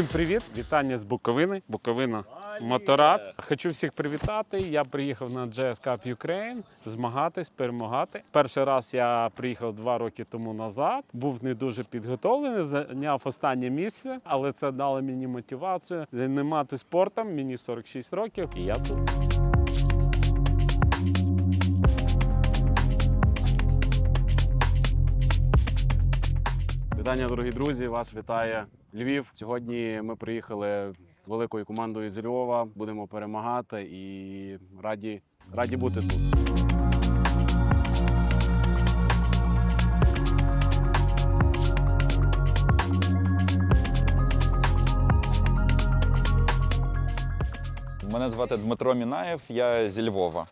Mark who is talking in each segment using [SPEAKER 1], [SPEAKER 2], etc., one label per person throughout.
[SPEAKER 1] Всім привіт! Вітання з Буковини. Буковина Моторад. Хочу всіх привітати. Я приїхав на JS Cup Ukraine змагатись, перемагати. Перший раз я приїхав два роки тому назад. Був не дуже підготовлений, зайняв останнє місце, але це дало мені мотивацію займатися спортом. Мені 46 років, і я тут.
[SPEAKER 2] Вітання, дорогі друзі! Вас вітає Львів. Сьогодні ми приїхали великою командою з Львова. Будемо перемагати і раді, раді бути тут.
[SPEAKER 3] Мене звати Дмитро Мінаєв, я зі Львова.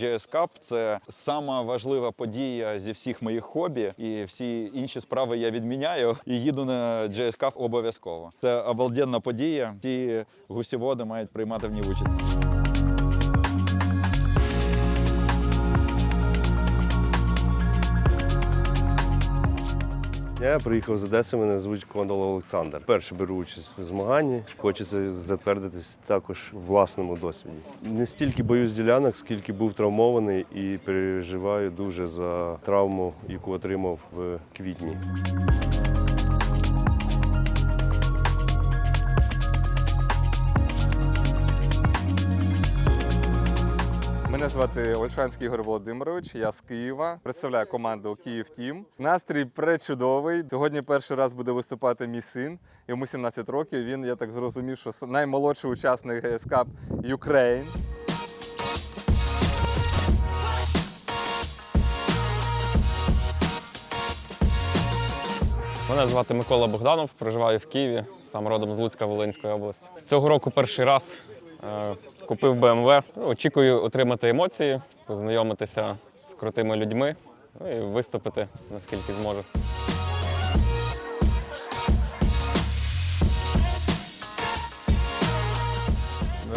[SPEAKER 3] JS Cup – це сама важлива подія зі всіх моїх хобі, і всі інші справи я відміняю і їду на JS Cup обов'язково. Це обалденна подія. Ті гусіводи мають приймати в ній участь.
[SPEAKER 4] Я приїхав з Одеси, мене звуть Кондол Олександр. Перше беру участь у змаганні. Хочеться затвердитись також в власному досвіді. Не стільки боюсь ділянок, скільки був травмований і переживаю дуже за травму, яку отримав в квітні.
[SPEAKER 5] Мене звати Ольшанський Ігор Володимирович, я з Києва. Представляю команду Київ Тім. Настрій пречудовий. Сьогодні перший раз буде виступати мій син. Йому 17 років. Він, я так зрозумів, що наймолодший учасник Cup Ukraine.
[SPEAKER 6] Мене звати Микола Богданов, проживаю в Києві, сам родом з Луцька Волинської області. Цього року перший раз купив BMW. Очікую отримати емоції, познайомитися з крутими людьми ну, і виступити наскільки зможу.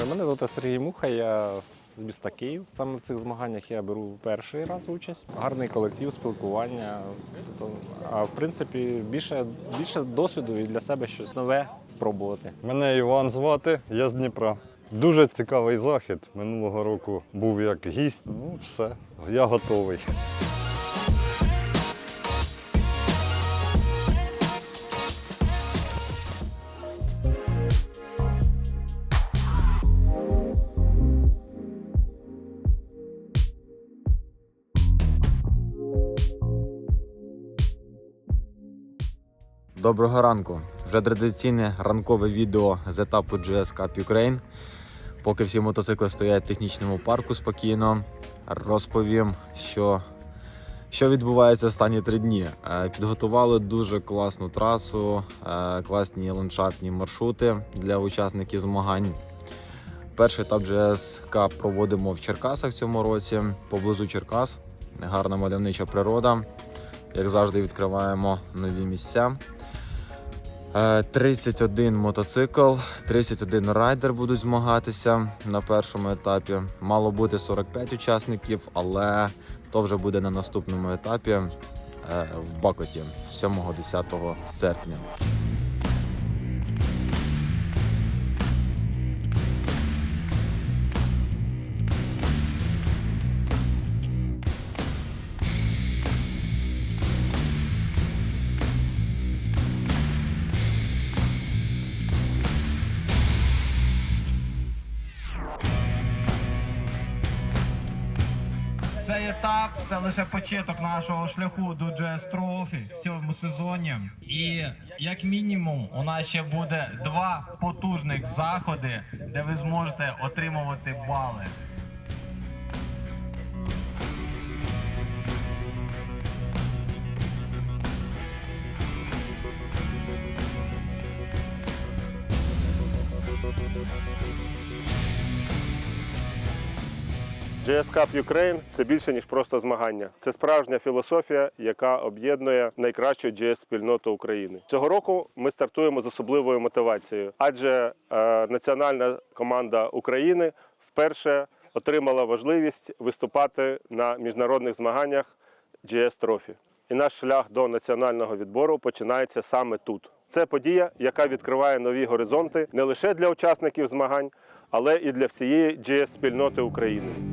[SPEAKER 7] Мене звати Сергій Муха, я з міста Київ. Саме в цих змаганнях я беру перший раз участь. Гарний колектив, спілкування. Тобто, а в принципі, більше, більше досвіду і для себе щось нове спробувати.
[SPEAKER 8] Мене Іван звати, я з Дніпра. Дуже цікавий захід. Минулого року був як гість. Ну, все, я готовий.
[SPEAKER 9] Доброго ранку. Вже традиційне ранкове відео з етапу GS Cup Ukraine. Поки всі мотоцикли стоять в технічному парку спокійно, розповім, що, що відбувається останні три дні. Е, Підготували дуже класну трасу, е, класні ландшафтні маршрути для учасників змагань. Перший етап GS Cup проводимо в Черкасах в цьому році, поблизу Черкас. Гарна мальовнича природа. Як завжди, відкриваємо нові місця. Е, 31 мотоцикл, 31 райдер будуть змагатися на першому етапі. Мало бути 45 учасників, але то вже буде на наступному етапі е, в Бакоті 7-10 серпня.
[SPEAKER 10] Лише початок нашого шляху до GS Trophy в цьому сезоні. І як мінімум, у нас ще буде два потужних заходи, де ви зможете отримувати бали.
[SPEAKER 11] GS Cup Ukraine – це більше ніж просто змагання. Це справжня філософія, яка об'єднує найкращу GS спільноту України. Цього року ми стартуємо з особливою мотивацією, адже е, національна команда України вперше отримала можливість виступати на міжнародних змаганнях GS Trophy. І наш шлях до національного відбору починається саме тут. Це подія, яка відкриває нові горизонти не лише для учасників змагань, але і для всієї GS спільноти України.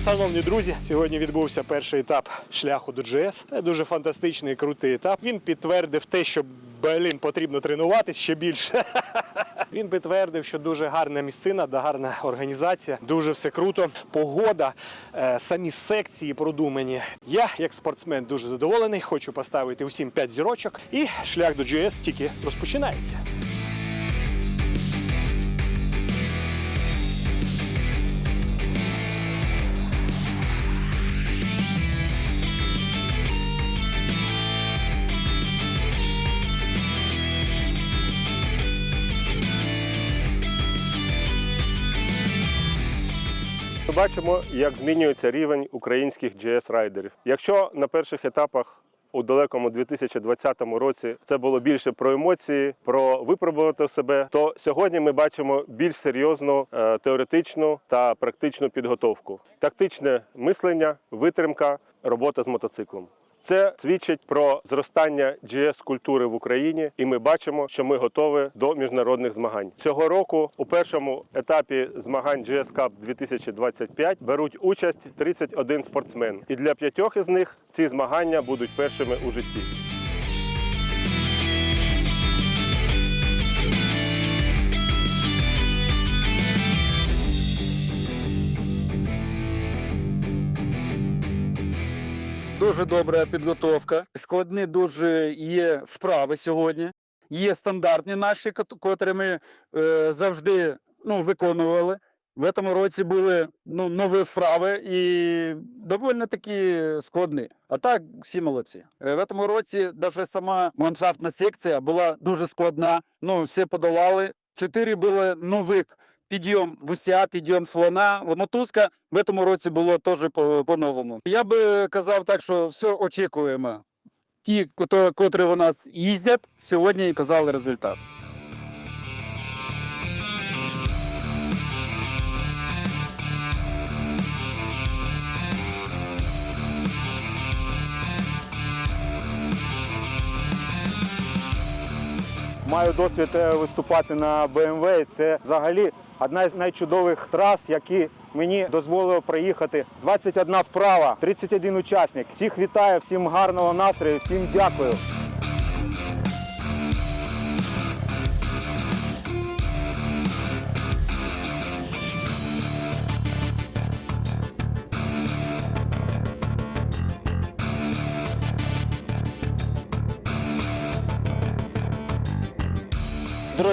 [SPEAKER 12] Що, шановні друзі, сьогодні відбувся перший етап шляху до GS. Це дуже фантастичний і крутий етап. Він підтвердив те, що блін, потрібно тренуватись ще більше. Він підтвердив, що дуже гарна місцина, гарна організація, дуже все круто. Погода, е, самі секції продумані. Я, як спортсмен, дуже задоволений. Хочу поставити усім 5 зірочок. І шлях до GS тільки розпочинається.
[SPEAKER 11] Бачимо, як змінюється рівень українських GS-райдерів. Якщо на перших етапах у далекому 2020 році це було більше про емоції, про випробувати себе, то сьогодні ми бачимо більш серйозну е, теоретичну та практичну підготовку, тактичне мислення, витримка, робота з мотоциклом. Це свідчить про зростання GS культури в Україні, і ми бачимо, що ми готові до міжнародних змагань. Цього року у першому етапі змагань GS Cup 2025 беруть участь 31 спортсмен, і для п'ятьох із них ці змагання будуть першими у житті.
[SPEAKER 13] Дуже добра підготовка. Складні дуже є вправи сьогодні. Є стандартні наші, кот- котрі ми е, завжди ну, виконували. В цьому році були ну, нові вправи і доволі такі складні. А так, всі молодці. Е, В цьому році навіть сама ландшафтна секція була дуже складна. Ну, всі подолали. Чотири були нових підйом гуся, підйом слона. Мотузка в цьому році було теж по- по-новому. Я би казав так, що все очікуємо. Ті, котрі у нас їздять, сьогодні казали результат.
[SPEAKER 12] Маю досвід е, виступати на BMW. Це взагалі одна з найчудових трас, які мені дозволило проїхати. 21 вправа, 31 учасник. Всіх вітаю, всім гарного настрою, всім дякую.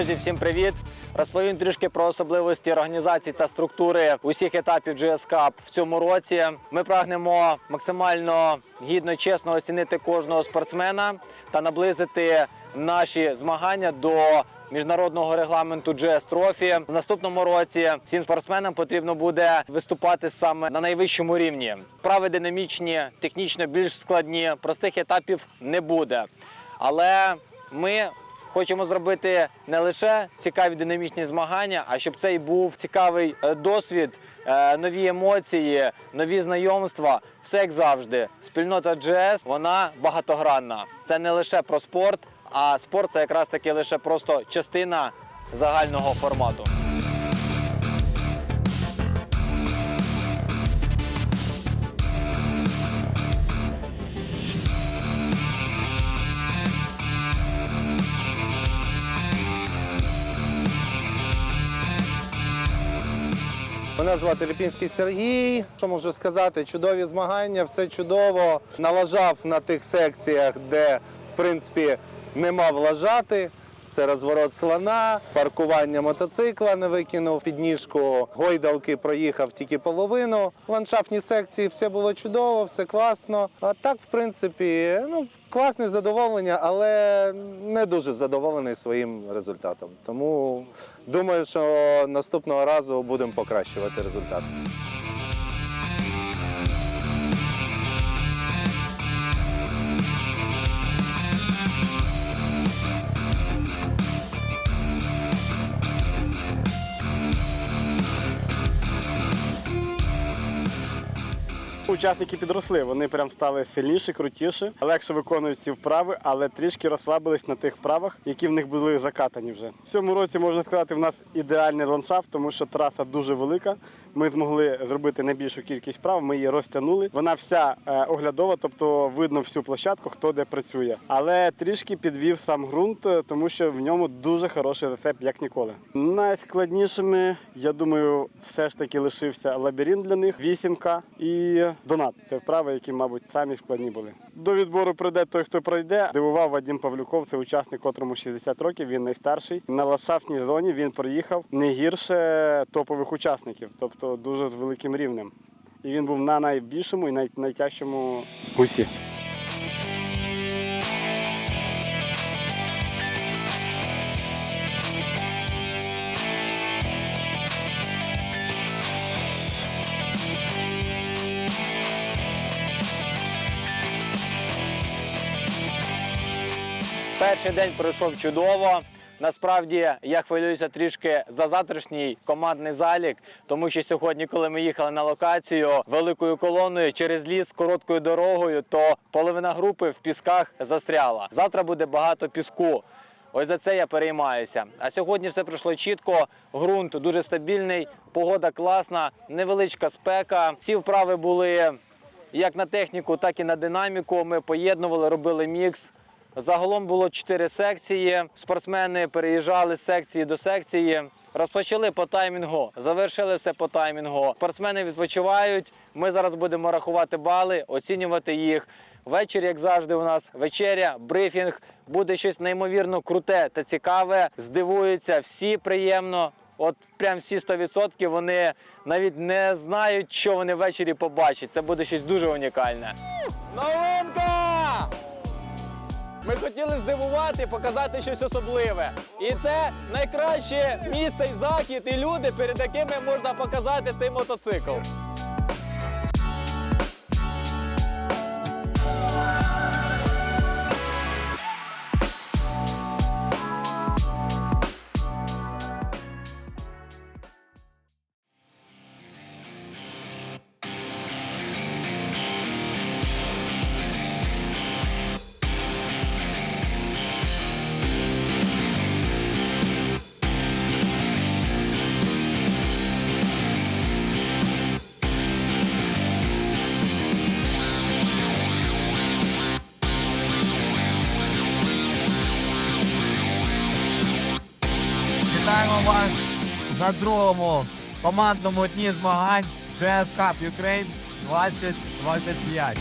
[SPEAKER 14] Друзі, всім привіт! Розповім трішки про особливості організації та структури усіх етапів GS Cup в цьому році. Ми прагнемо максимально гідно чесно оцінити кожного спортсмена та наблизити наші змагання до міжнародного регламенту GS Trophy. В наступному році всім спортсменам потрібно буде виступати саме на найвищому рівні. Вправи динамічні, технічно більш складні, простих етапів не буде. Але ми Хочемо зробити не лише цікаві динамічні змагання, а щоб це і був цікавий е, досвід, е, нові емоції, нові знайомства. Все як завжди. Спільнота GS, вона багатогранна. Це не лише про спорт, а спорт це якраз таки лише просто частина загального формату.
[SPEAKER 15] Мене звати Ліпінський Сергій. Що можу сказати? Чудові змагання, все чудово. Налажав на тих секціях, де в принципі не мав лажати. Це розворот слона, паркування мотоцикла не викинув підніжку, гойдалки проїхав тільки половину. В ландшафтній секції все було чудово, все класно. А так, в принципі, ну класне задоволення, але не дуже задоволений своїм результатом. Тому думаю, що наступного разу будемо покращувати результат.
[SPEAKER 16] Учасники підросли, вони прям стали сильніші, крутіші, легше виконують ці вправи, але трішки розслабились на тих вправах, які в них були закатані вже. В цьому році можна сказати, в нас ідеальний ландшафт, тому що траса дуже велика. Ми змогли зробити найбільшу кількість вправ, ми її розтягнули. Вона вся е, оглядова, тобто видно всю площадку, хто де працює. Але трішки підвів сам ґрунт, е, тому що в ньому дуже хороший рецепт, як ніколи. Найскладнішими, я думаю, все ж таки лишився лабіринт для них, вісімка і донат. Це вправи, які, мабуть, самі складні були. До відбору прийде той, хто пройде. Дивував Вадим Павлюков, це учасник, котрому 60 років. Він найстарший. На ландшафтній зоні він проїхав не гірше топових учасників, тобто дуже з великим рівнем. І він був на найбільшому і най- найтяжчому гусі.
[SPEAKER 14] Перший день пройшов чудово. Насправді я хвилююся трішки за завтрашній командний залік, тому що сьогодні, коли ми їхали на локацію великою колоною через ліс короткою дорогою, то половина групи в пісках застряла. Завтра буде багато піску. Ось за це я переймаюся. А сьогодні все пройшло чітко. Ґрунт дуже стабільний, погода класна, невеличка спека. Всі вправи були як на техніку, так і на динаміку. Ми поєднували, робили мікс. Загалом було чотири секції. Спортсмени переїжджали з секції до секції. Розпочали по таймінгу, завершили все по таймінгу. Спортсмени відпочивають. Ми зараз будемо рахувати бали, оцінювати їх. Ввечері, як завжди, у нас вечеря, брифінг. Буде щось неймовірно круте та цікаве. Здивуються всі приємно. От прям всі 100% вони навіть не знають, що вони ввечері побачать. Це буде щось дуже унікальне. Новинка! Ми хотіли здивувати, показати щось особливе. І це найкраще місце і захід, і люди, перед якими можна показати цей мотоцикл.
[SPEAKER 10] На другому командному дні змагань ЖСК Ukraine 2025.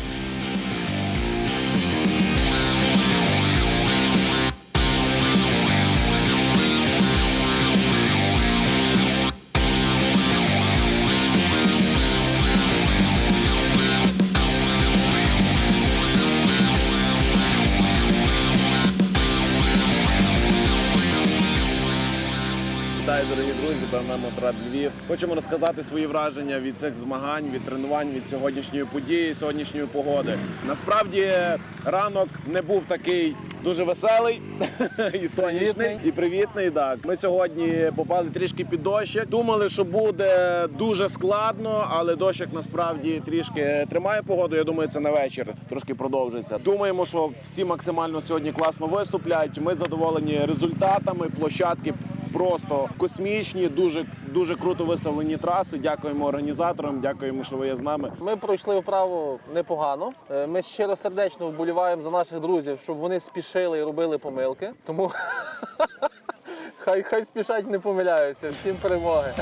[SPEAKER 2] БМВ Львів. Хочемо розказати свої враження від цих змагань, від тренувань, від сьогоднішньої події, сьогоднішньої погоди. Насправді ранок не був такий дуже веселий і сонячний, і привітний. Так, ми сьогодні попали трішки під дощик. Думали, що буде дуже складно, але дощик насправді трішки тримає погоду. Я думаю, це на вечір трошки продовжиться. Думаємо, що всі максимально сьогодні класно виступлять. Ми задоволені результатами, площадки просто космічні, дуже дуже круто виставлені траси. Дякуємо організаторам, дякуємо, що ви є з нами.
[SPEAKER 17] Ми пройшли вправу непогано. Ми щиро сердечно вболіваємо за наших друзів, щоб вони спішили і робили помилки. Тому хай хай спішать, не помиляються. Всім перемоги.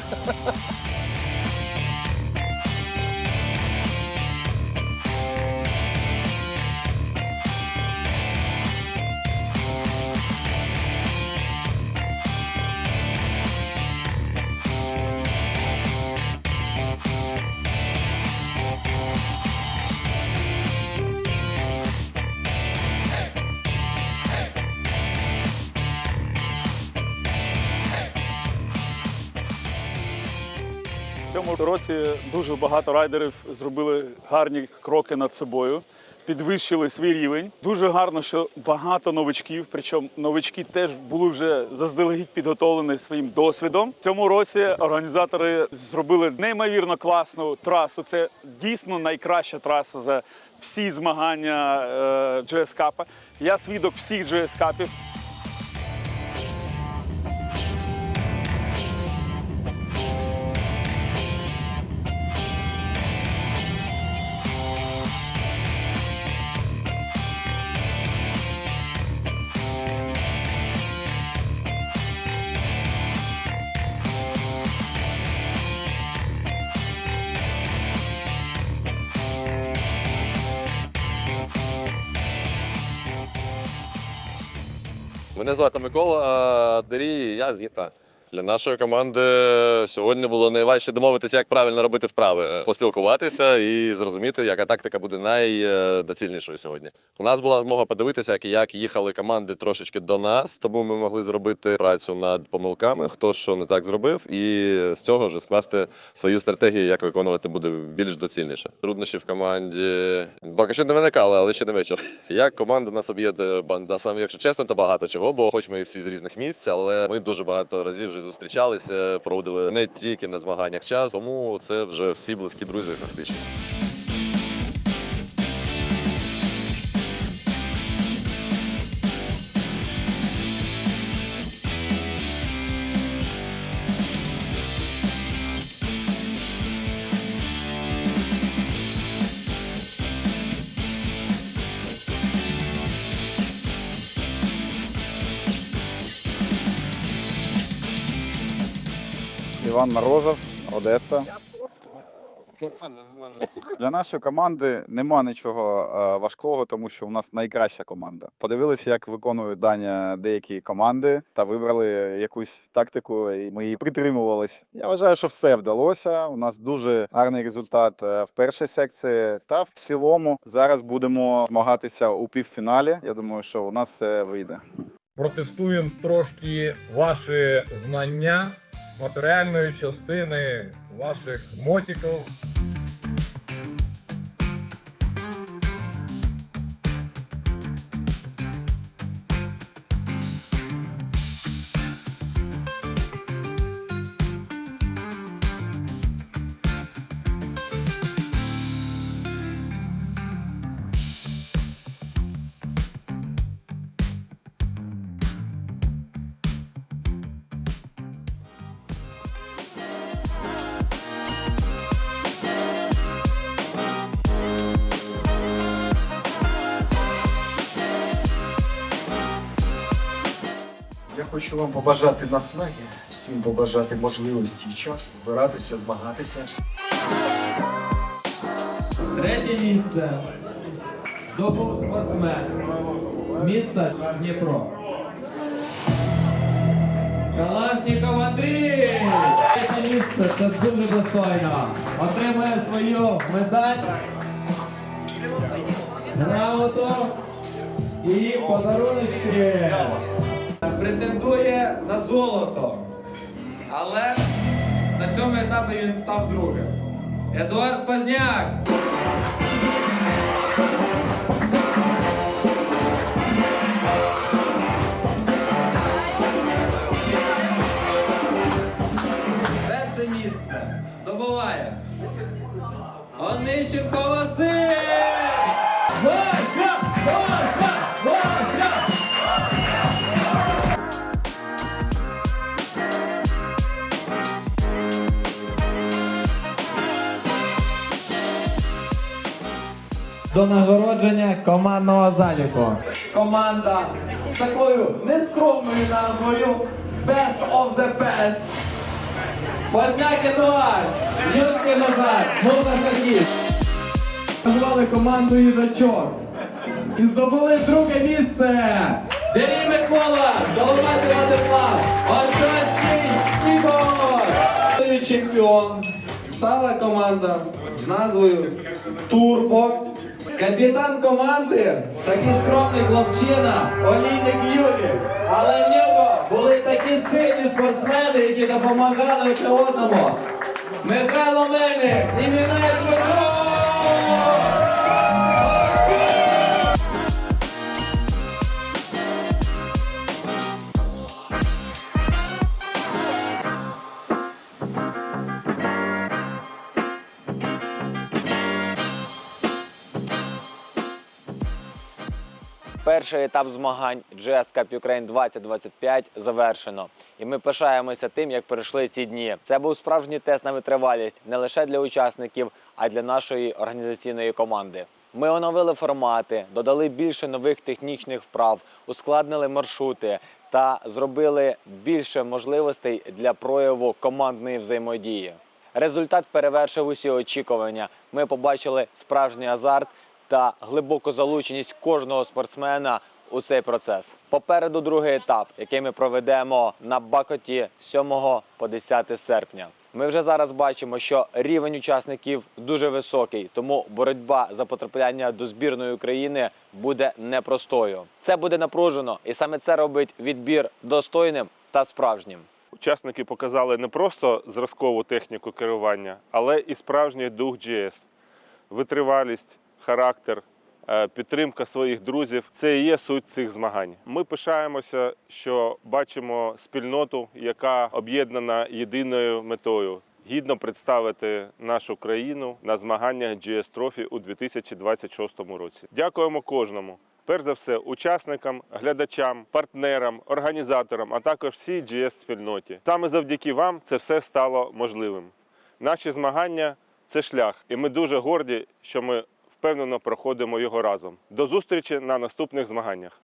[SPEAKER 18] Цьому році дуже багато райдерів зробили гарні кроки над собою. підвищили свій рівень. Дуже гарно, що багато новичків, причому новички теж були вже заздалегідь підготовлені своїм досвідом. Цьому році організатори зробили неймовірно класну трасу. Це дійсно найкраща траса за всі змагання е, GS Cup. Я свідок всіх GS
[SPEAKER 19] Мене звати Микола Дарій, я з Дніпра. Для нашої команди сьогодні було найважче домовитися, як правильно робити вправи, поспілкуватися і зрозуміти, яка тактика буде найдоцільнішою сьогодні. У нас була змога подивитися, як- їхали команди трошечки до нас, тому ми могли зробити працю над помилками, хто що не так зробив, і з цього вже скласти свою стратегію, як виконувати буде більш доцільніше. Труднощі в команді поки що не виникали, але ще не вечір. Як команда нас об'єднує банда, саме якщо чесно, то багато чого, бо хоч ми всі з різних місць, але ми дуже багато разів вже зустрічалися, проводили не тільки на змаганнях час, тому це вже всі близькі друзі фактично.
[SPEAKER 20] Іван Морозов, Одеса. Для нашої команди нема нічого е, важкого, тому що у нас найкраща команда. Подивилися, як виконують дані деякі команди, та вибрали якусь тактику, і ми її притримувались. Я вважаю, що все вдалося. У нас дуже гарний результат е, в першій секції. Та в цілому зараз будемо змагатися у півфіналі. Я думаю, що у нас все вийде.
[SPEAKER 10] Протестуємо трошки ваші знання матеріальної частини ваших мотиків.
[SPEAKER 21] Хочу вам побажати наснаги, всім побажати можливості і часу збиратися, змагатися.
[SPEAKER 10] Третє місце здобув спортсмен з міста Дніпро. Калашніков Андрій! Третє місце це дуже достойно. Отримує свою медаль, грамоту і подаруночки. Претендує на золото. Але на цьому етапі він став другим. Едуард Позняк. Перше місце здобуває Онищенко Василь! До нагородження командного заліку. Команда з такою нескромною назвою Best of the Best. Позняк Едуард, Юрський Назар, Мука Сергій. Назвали команду їжачок. І здобули друге місце. Дерій Микола, Доломатий Владислав, Ольшанський Ігор. Чемпіон. Стала команда з назвою Турбо. Капітан команди такий скромний хлопчина, олійник Юрій. Але в нього були такі сильні спортсмени, які допомагали одне одному. Михайло Мельник і Мінай!
[SPEAKER 14] Перший етап змагань GS Cup Ukraine 2025 завершено. І ми пишаємося тим, як пройшли ці дні. Це був справжній тест на витривалість не лише для учасників, а й для нашої організаційної команди. Ми оновили формати, додали більше нових технічних вправ, ускладнили маршрути та зробили більше можливостей для прояву командної взаємодії. Результат перевершив усі очікування. Ми побачили справжній азарт та глибоку залученість кожного спортсмена у цей процес. Попереду другий етап, який ми проведемо на Бакоті 7 по 10 серпня. Ми вже зараз бачимо, що рівень учасників дуже високий, тому боротьба за потрапляння до збірної України буде непростою. Це буде напружено, і саме це робить відбір достойним та справжнім.
[SPEAKER 11] Учасники показали не просто зразкову техніку керування, але і справжній дух GS. Витривалість, характер, е, підтримка своїх друзів це і є суть цих змагань. Ми пишаємося, що бачимо спільноту, яка об'єднана єдиною метою. Гідно представити нашу країну на змаганнях GS Trophy у 2026 році. Дякуємо кожному. Перш за все, учасникам, глядачам, партнерам, організаторам, а також всій GS спільноті. Саме завдяки вам це все стало можливим. Наші змагання це шлях, і ми дуже горді, що ми впевнено проходимо його разом. До зустрічі на наступних змаганнях.